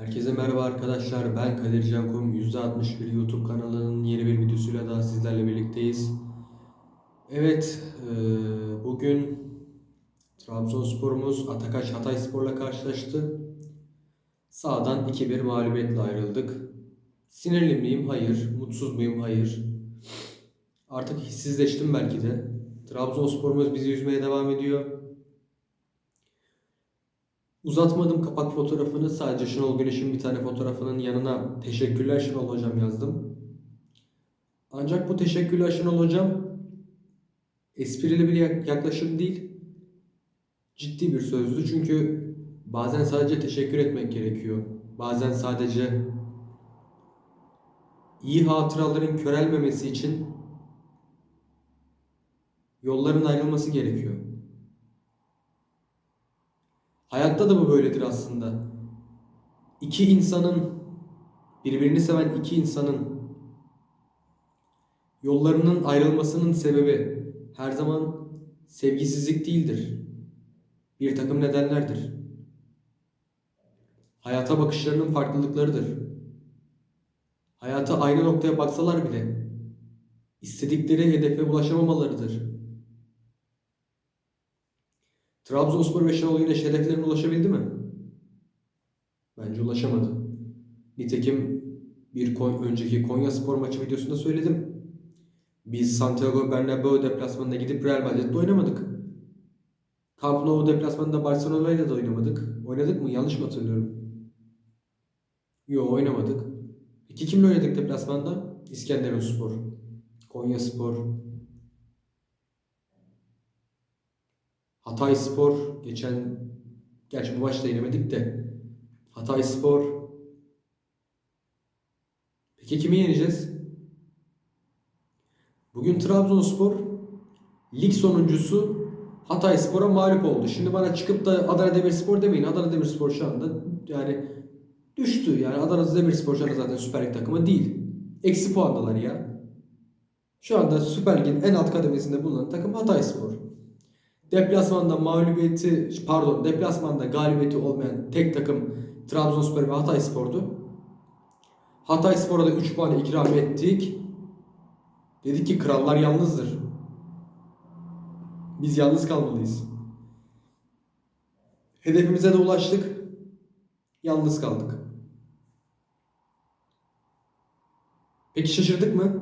Herkese merhaba arkadaşlar. Ben Kadir Cankum. %61 YouTube kanalının yeni bir videosuyla daha sizlerle birlikteyiz. Evet, eee, bugün Trabzonspor'umuz Atakaş Hatayspor'la karşılaştı. Sağdan 2-1 mağlubiyetle ayrıldık. Sinirli miyim? Hayır. Mutsuz muyum? Hayır. Artık hissizleştim belki de. Trabzonspor'umuz bizi üzmeye devam ediyor. Uzatmadım kapak fotoğrafını. Sadece Şenol Güneş'in bir tane fotoğrafının yanına teşekkürler Şenol Hocam yazdım. Ancak bu teşekkürler Şenol Hocam esprili bir yak- yaklaşım değil. Ciddi bir sözdü. Çünkü bazen sadece teşekkür etmek gerekiyor. Bazen sadece iyi hatıraların körelmemesi için yolların ayrılması gerekiyor. Hayatta da bu böyledir aslında. İki insanın, birbirini seven iki insanın yollarının ayrılmasının sebebi her zaman sevgisizlik değildir. Bir takım nedenlerdir. Hayata bakışlarının farklılıklarıdır. Hayata aynı noktaya baksalar bile istedikleri hedefe ulaşamamalarıdır. Trabzonspor ve Şenol Güneş hedeflerine ulaşabildi mi? Bence ulaşamadı. Nitekim bir Kon- önceki Konya Spor maçı videosunda söyledim. Biz Santiago Bernabéu deplasmanına gidip Real Madrid'de oynamadık. Camp Nou deplasmanında Barcelona ile de oynamadık. Oynadık mı? Yanlış mı hatırlıyorum? Yok oynamadık. Peki kimle oynadık deplasmanda? İskenderunspor, Konya Spor, Hatay Spor geçen gerçi bu maçta yenemedik de Hatay Spor Peki kimi yeneceğiz? Bugün Trabzonspor lig sonuncusu Hatay Spor'a mağlup oldu. Şimdi bana çıkıp da Adana Demirspor demeyin. Adana Demirspor şu anda yani düştü. Yani Adana Demirspor şu anda zaten Süper Lig takımı değil. Eksi puandalar ya. Şu anda Süper Lig'in en alt kademesinde bulunan takım Hatay Spor. Deplasmanda mağlubiyeti, pardon, deplasmanda galibiyeti olmayan tek takım Trabzonspor ve Hatayspor'du. Hatayspor'a da 3 puan ikram ettik. Dedik ki krallar yalnızdır. Biz yalnız kalmalıyız. Hedefimize de ulaştık. Yalnız kaldık. Peki şaşırdık mı?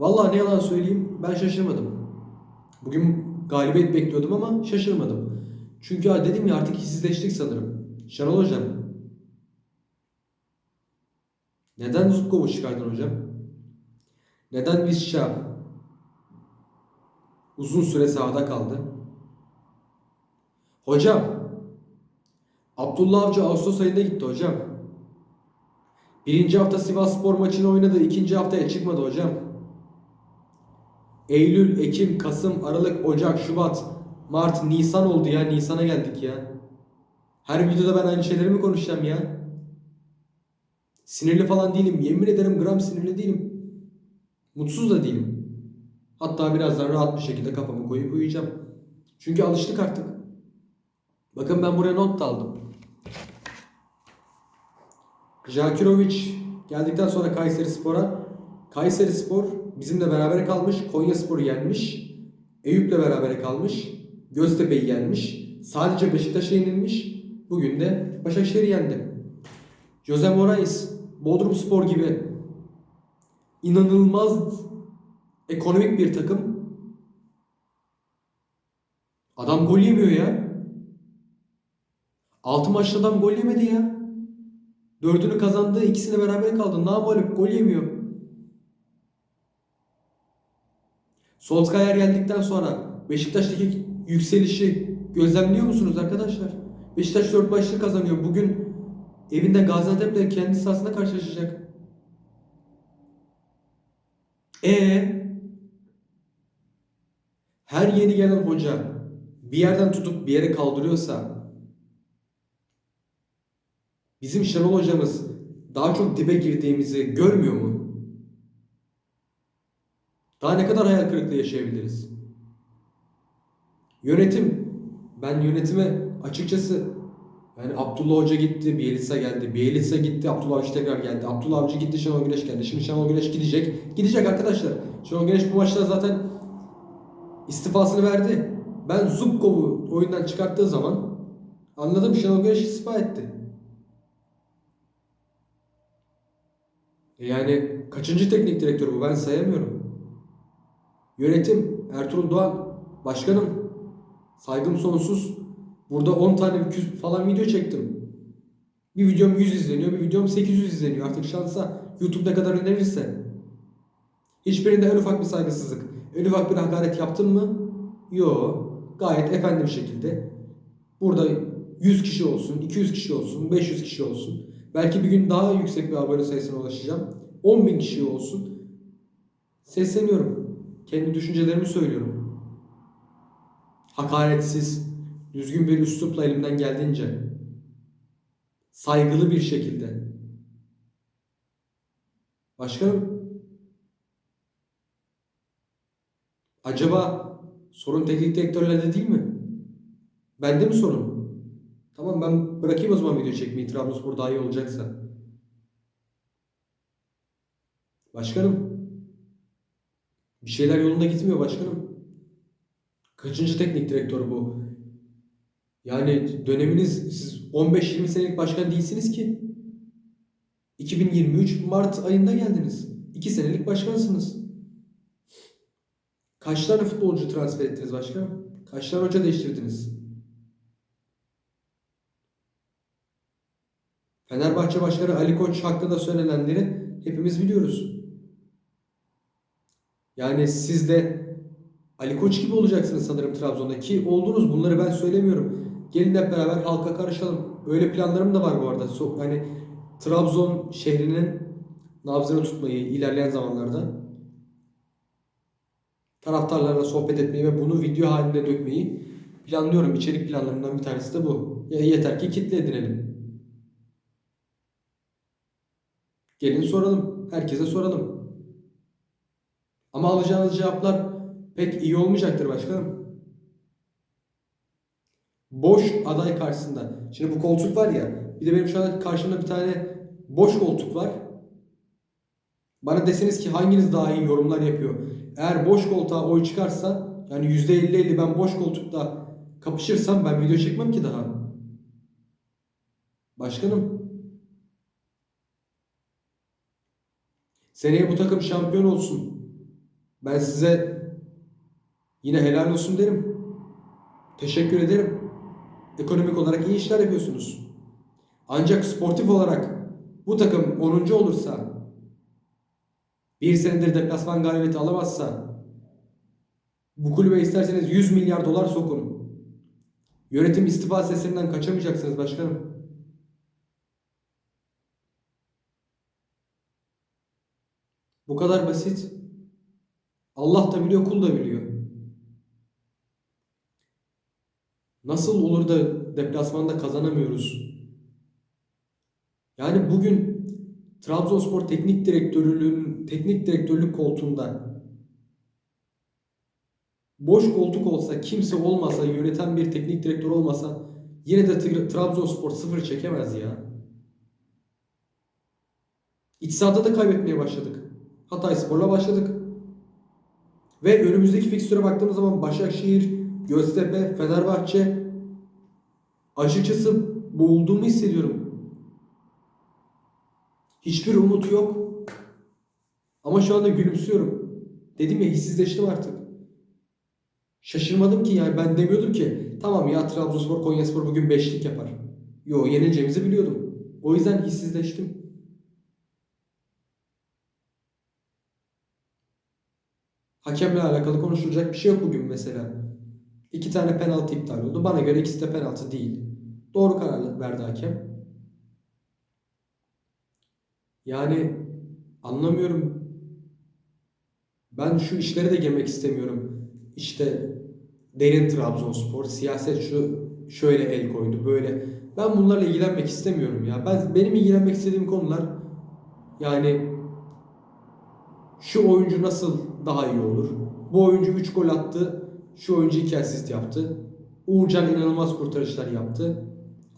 Vallahi ne yalan söyleyeyim ben şaşırmadım. Bugün galibiyet bekliyordum ama şaşırmadım. Çünkü dedim ya artık hissizleştik sanırım. Şenol Hocam. Neden Zubkov'u çıkardın hocam? Neden Visca uzun süre sahada kaldı? Hocam. Abdullah Avcı Ağustos ayında gitti hocam. Birinci hafta Sivas Spor maçını oynadı. ikinci haftaya çıkmadı hocam. Eylül, Ekim, Kasım, Aralık, Ocak, Şubat, Mart, Nisan oldu ya. Nisan'a geldik ya. Her videoda ben aynı şeyleri mi konuşacağım ya? Sinirli falan değilim. Yemin ederim gram sinirli değilim. Mutsuz da değilim. Hatta birazdan rahat bir şekilde kafamı koyup uyuyacağım. Çünkü alıştık artık. Bakın ben buraya not da aldım. Jakirovic geldikten sonra Kayseri Spor'a Kayseri Spor bizimle beraber kalmış. Konya Spor'u yenmiş. Eyüp'le beraber kalmış. Göztepe'yi yenmiş. Sadece Beşiktaş'a yenilmiş. Bugün de Başakşehir'i yendi. Jose Morais, Bodrum Spor gibi inanılmaz ekonomik bir takım. Adam gol yemiyor ya. 6 maçta adam gol yemedi ya. Dördünü kazandı, ikisine beraber kaldı. Namalip gol yemiyor. Solskjaer geldikten sonra Beşiktaş'taki yükselişi gözlemliyor musunuz arkadaşlar? Beşiktaş 4 maçları kazanıyor. Bugün evinde Gaziantep'le kendi sahasında karşılaşacak. E her yeni gelen hoca bir yerden tutup bir yere kaldırıyorsa bizim Şenol hocamız daha çok dibe girdiğimizi görmüyor mu? Daha ne kadar hayal kırıklığı yaşayabiliriz? Yönetim. Ben yönetime açıkçası Yani Abdullah Hoca gitti, Bielitsa geldi. Bielitsa gitti, Abdullah Avcı tekrar geldi. Abdullah Avcı gitti, Şenol Güneş geldi. Şimdi Şenol Güneş gidecek. Gidecek arkadaşlar. Şenol Güneş bu maçta zaten istifasını verdi. Ben Zubkov'u oyundan çıkarttığı zaman anladım Şenol Güneş istifa etti. E Yani kaçıncı teknik direktör bu ben sayamıyorum. Yönetim Ertuğrul Doğan başkanım saygım sonsuz. Burada 10 tane falan video çektim. Bir videom 100 izleniyor, bir videom 800 izleniyor. Artık şansa YouTube ne kadar önerirse. Hiçbirinde en ufak bir saygısızlık, en ufak bir hakaret yaptın mı? Yo. Gayet efendi bir şekilde. Burada 100 kişi olsun, 200 kişi olsun, 500 kişi olsun. Belki bir gün daha yüksek bir abone sayısına ulaşacağım. 10 bin kişi olsun. Sesleniyorum. Kendi düşüncelerimi söylüyorum. Hakaretsiz, düzgün bir üslupla elimden geldiğince. Saygılı bir şekilde. Başkanım, acaba sorun teknik direktörlerde değil mi? Bende mi sorun? Tamam ben bırakayım o zaman video çekmeyi Trabzonspor daha iyi olacaksa. Başkanım. Bir şeyler yolunda gitmiyor başkanım. Kaçıncı teknik direktör bu? Yani döneminiz siz 15-20 senelik başkan değilsiniz ki. 2023 Mart ayında geldiniz. 2 senelik başkansınız. Kaç tane futbolcu transfer ettiniz başkanım? Kaç tane hoca değiştirdiniz? Fenerbahçe Başkanı Ali Koç hakkında söylenenleri hepimiz biliyoruz. Yani siz de Ali Koç gibi olacaksınız sanırım Trabzon'da ki oldunuz bunları ben söylemiyorum. Gelin hep beraber halka karışalım. Öyle planlarım da var bu arada. So- hani Trabzon şehrinin nabzını tutmayı ilerleyen zamanlarda taraftarlarla sohbet etmeyi ve bunu video halinde dökmeyi planlıyorum. İçerik planlarımdan bir tanesi de bu. Ya yeter ki kitle edinelim. Gelin soralım. Herkese soralım. Ama alacağınız cevaplar pek iyi olmayacaktır başkanım. Boş aday karşısında. Şimdi bu koltuk var ya. Bir de benim şu an karşımda bir tane boş koltuk var. Bana deseniz ki hanginiz daha iyi yorumlar yapıyor. Eğer boş koltuğa oy çıkarsa yani %50-50 ben boş koltukta kapışırsam ben video çekmem ki daha. Başkanım Seneye bu takım şampiyon olsun. Ben size yine helal olsun derim. Teşekkür ederim. Ekonomik olarak iyi işler yapıyorsunuz. Ancak sportif olarak bu takım 10. olursa bir senedir deplasman galibiyeti alamazsa bu kulübe isterseniz 100 milyar dolar sokun. Yönetim istifa seslerinden kaçamayacaksınız başkanım. Bu kadar basit. Allah da biliyor, kul da biliyor. Nasıl olur da deplasmanda kazanamıyoruz? Yani bugün Trabzonspor teknik direktörlüğünün teknik direktörlük koltuğunda boş koltuk olsa, kimse olmasa, yöneten bir teknik direktör olmasa yine de Tra- Trabzonspor sıfır çekemez ya. İç sahada da kaybetmeye başladık. Hatayspor'la başladık. Ve önümüzdeki fikstüre baktığımız zaman Başakşehir, Göztepe, Fenerbahçe açıkçası boğulduğumu hissediyorum. Hiçbir umut yok. Ama şu anda gülümsüyorum. Dedim ya hissizleştim artık. Şaşırmadım ki yani ben demiyordum ki tamam ya Trabzonspor Konyaspor bugün beşlik yapar. Yo yenileceğimizi biliyordum. O yüzden hissizleştim. Hakemle alakalı konuşulacak bir şey yok bugün mesela. İki tane penaltı iptal oldu. Bana göre ikisi de penaltı değil. Doğru karar verdi hakem. Yani anlamıyorum. Ben şu işleri de girmek istemiyorum. İşte derin Trabzonspor, siyaset şu şöyle el koydu, böyle. Ben bunlarla ilgilenmek istemiyorum ya. Ben benim ilgilenmek istediğim konular yani şu oyuncu nasıl daha iyi olur? Bu oyuncu 3 gol attı. Şu oyuncu 2 asist yaptı. Uğurcan inanılmaz kurtarışlar yaptı.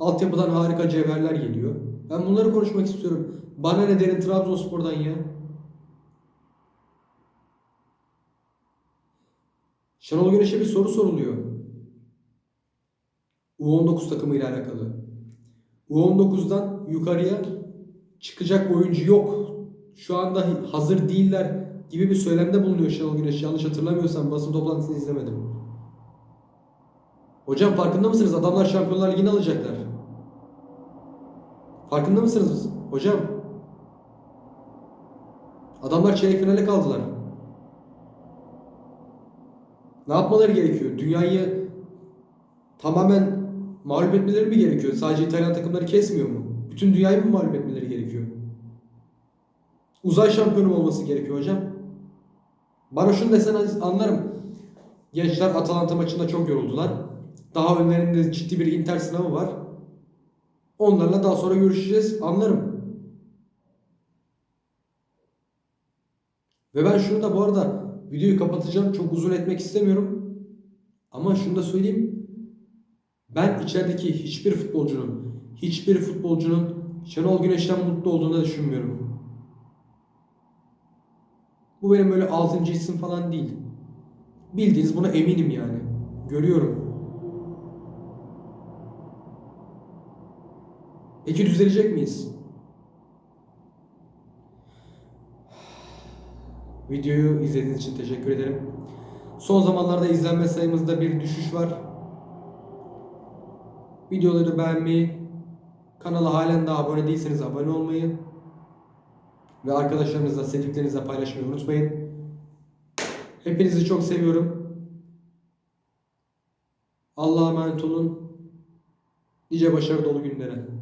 Altyapıdan harika cevherler geliyor. Ben bunları konuşmak istiyorum. Bana ne derin Trabzonspor'dan ya? Şenol Güneş'e bir soru soruluyor. U19 takımı ile alakalı. U19'dan yukarıya çıkacak oyuncu yok. Şu anda hazır değiller gibi bir söylemde bulunuyor Şenol Güneş. Yanlış hatırlamıyorsam basın toplantısını izlemedim. Hocam farkında mısınız? Adamlar Şampiyonlar Ligi'ni alacaklar. Farkında mısınız hocam? Adamlar çeyrek finale kaldılar. Ne yapmaları gerekiyor? Dünyayı tamamen mağlup etmeleri mi gerekiyor? Sadece İtalyan takımları kesmiyor mu? Bütün dünyayı mı mağlup etmeleri gerekiyor? Uzay şampiyonu olması gerekiyor hocam? Bana şunu deseniz anlarım. Gençler Atalanta maçında çok yoruldular. Daha önlerinde ciddi bir Inter sınavı var. Onlarla daha sonra görüşeceğiz. Anlarım. Ve ben şunu da bu arada videoyu kapatacağım. Çok uzun etmek istemiyorum. Ama şunu da söyleyeyim. Ben içerideki hiçbir futbolcunun, hiçbir futbolcunun Şenol Güneş'ten mutlu olduğunu düşünmüyorum. Bu benim böyle altıncı hissim falan değil. Bildiğiniz buna eminim yani. Görüyorum. Peki düzelecek miyiz? Videoyu izlediğiniz için teşekkür ederim. Son zamanlarda izlenme sayımızda bir düşüş var. Videoları beğenmeyi, kanala halen daha abone değilseniz abone olmayı ve arkadaşlarınızla, sevdiklerinizle paylaşmayı unutmayın. Hepinizi çok seviyorum. Allah'a emanet olun. Nice başarı dolu günlere.